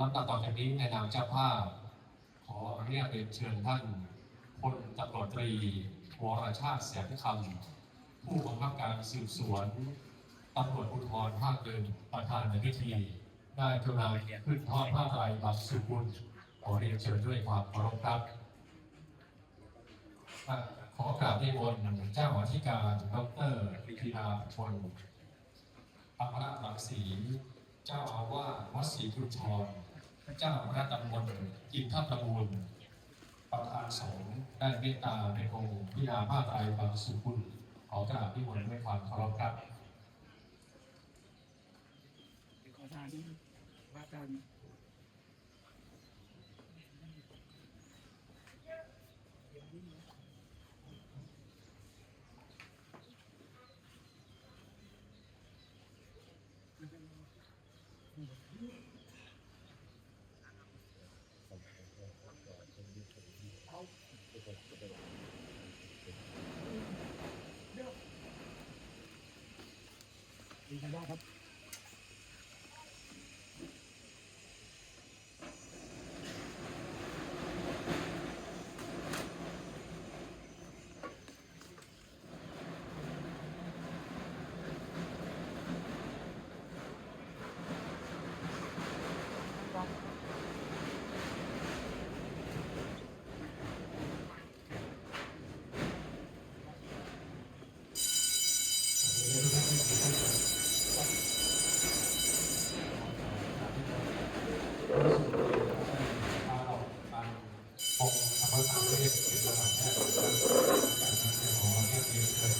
ลำดับต่อจากนี้ในนามเจ้าภาพ ขอเรียกเรียนเชิญท่านพลตำรวจตรีวรชาติแสนคำผู้บังคับการสืบสวนตำรวจภูธรภาคหนึ่งประธานในพิธีได้กรุณาขึ้นทอดผ้าไตรบางสุกุลขอเรียนเชิญด้วยความเคารพครับ ขอกราบนิมนเจ้าอธิการดรพินาพลอัครรังสี เจ้าอาวาสวัดศรีพุทธรเจ้าคณะตำบลอินทประมูล ประธานสงฆ์ได้เมตตาในองค์พิยาผ้าไตรบางสุขุลขอกราบนิมนต์ด้วยความเคารพครับขอทานว่าการ ดีกันได้ครับ ของอาเภอสามเทพเป็นระดับแรกของประเทศเอง